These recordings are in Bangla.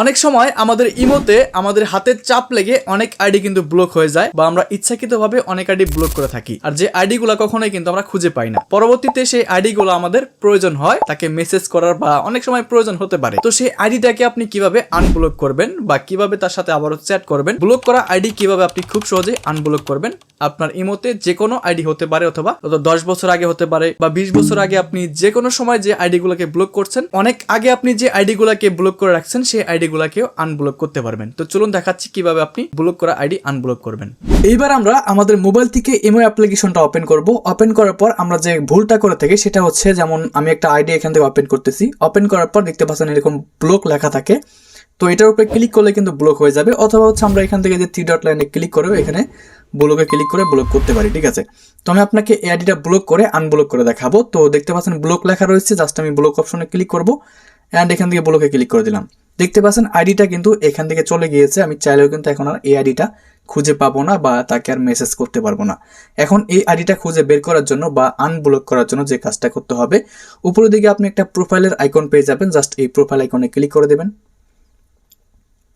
অনেক সময় আমাদের ইমোতে আমাদের হাতের চাপ লেগে অনেক আইডি কিন্তু ব্লক হয়ে যায় বা আমরা ইচ্ছাকৃতভাবে অনেক আইডি ব্লক করে থাকি। আর যে আইডি গুলা কখনোই কিন্তু আমরা খুঁজে পাই না। পরবর্তীতে সেই আইডি গুলো আমাদের প্রয়োজন হয়, তাকে মেসেজ করার বা অনেক সময় প্রয়োজন হতে পারে। তো সেই আইডিটাকে আপনি কীভাবে আনব্লক করবেন বা কীভাবে তার সাথে আবারও চ্যাট করবেন? ব্লক করা আইডি কীভাবে আপনি খুব সহজে আনব্লক করবেন? আপনার ইমোতে যে কোনো আইডি হতে পারে অথবা দশ বছর আগে হতে পারে বা বিশ বছর আগে আপনি যে কোনো সময় যে আইডি গুলোকে ব্লক করছেন, অনেক আগে আপনি যে আইডি গুলাকে ব্লক করে রাখছেন, সেই আইডি গুলাকেও আনব্লক করতে পারবেন। তো চলুন দেখাচ্ছি কীভাবে আপনি ব্লক করা আইডি আনব্লক করবেন। এইবার আমরা আমাদের মোবাইল থেকে ইমো অ্যাপ্লিকেশনটা ওপেন করব। ওপেন করার পর আমরা যে ভুলটা করে থাকি, সেটা হচ্ছে যেমন আমি একটা আইডি এখান থেকে ওপেন করতেছি। ওপেন করার পর দেখতে পাচ্ছেন এরকম ব্লক লেখা থাকে। তো এটার উপরে ক্লিক করলে কিন্তু ব্লক হয়ে যাবে, অথবা হচ্ছে আমরা এখান থেকে যে থ্রি ডট লাইনে ক্লিক করে এখানে ব্লকে ক্লিক করে ব্লক করতে পারি, ঠিক আছে? তো আমি আপনাকে এই আইডিটা ব্লক করে আনব্লক করে দেখাবো। তো দেখতে পাচ্ছেন ব্লক লেখা রয়েছে জাস্ট আমি ব্লক অপশনে ক্লিক করব অ্যান্ড এখান থেকে ব্লকে ক্লিক করে দিলাম। দেখতে পাচ্ছেন আইডিটা কিন্তু এখান থেকে চলে গিয়েছে, আমি চাইলেও কিন্তু এখন আর এই আইডিটা খুঁজে পাবো না, বা তাকে আর মেসেজ করতে পারব না। এখন এই আইডিটা খুঁজে বের করার জন্য বা আনব্লক করার জন্য যে কাজটা করতে হবে, উপরের দিকে আপনি একটা প্রোফাইলের আইকন পেয়ে যাবেন জাস্ট এই প্রোফাইল আইকনে ক্লিক করে দেবেন।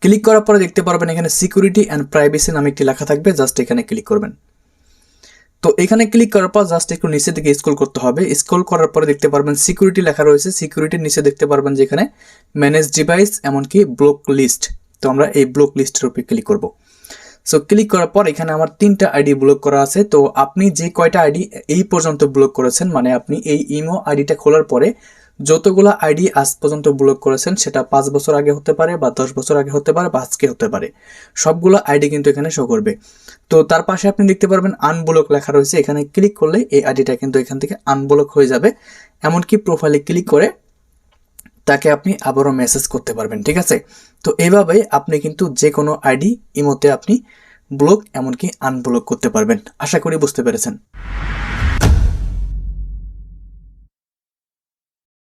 ক্লিক করার পরে দেখতে পারবেন এখানে সিকিউরিটি অ্যান্ড প্রাইভেসি নামে একটি লেখা থাকবে জাস্ট এখানে ক্লিক করবেন। তো এখানে ক্লিক করার পর জাস্ট একটু নিচে দিকে স্ক্রল করতে হবে। স্ক্রল করার পরে দেখতে পারবেন সিকিউরিটি লেখা রয়েছে। সিকিউরিটির নিচে দেখতে পারবেন যে এখানে ম্যানেজ ডিভাইস এমনকি ব্লক লিস্ট তো আমরা এই ব্লক লিস্টের উপরে ক্লিক করব। সো ক্লিক করার পর এখানে আমার তিনটা আইডি ব্লক করা আছে। তো আপনি যে কয়টা আইডি এই পর্যন্ত ব্লক করেছেন মানে আপনি এই ইমো আইডিটা খোলার পরে যতগুলো আইডি আজ পর্যন্ত ব্লক করেছেন, সেটা পাঁচ বছর আগে হতে পারে বা দশ বছর আগে হতে পারে বা আজকে হতে পারে। সবগুলো আইডি কিন্তু এখানে শো করবে। তো তার পাশে আপনি দেখতে পারবেন আনব্লক লেখা রয়েছে। এখানে ক্লিক করলে এই আইডিটা কিন্তু এখান থেকে আনব্লক হয়ে যাবে। এমনকি প্রোফাইলে ক্লিক করে তাকে আপনি আবারও মেসেজ করতে পারবেন, ঠিক আছে? তো এভাবে আপনি কিন্তু যে কোনো আইডি ইমোতে আপনি ব্লক এমনকি আনব্লক করতে পারবেন। আশা করি বুঝতে পেরেছেন।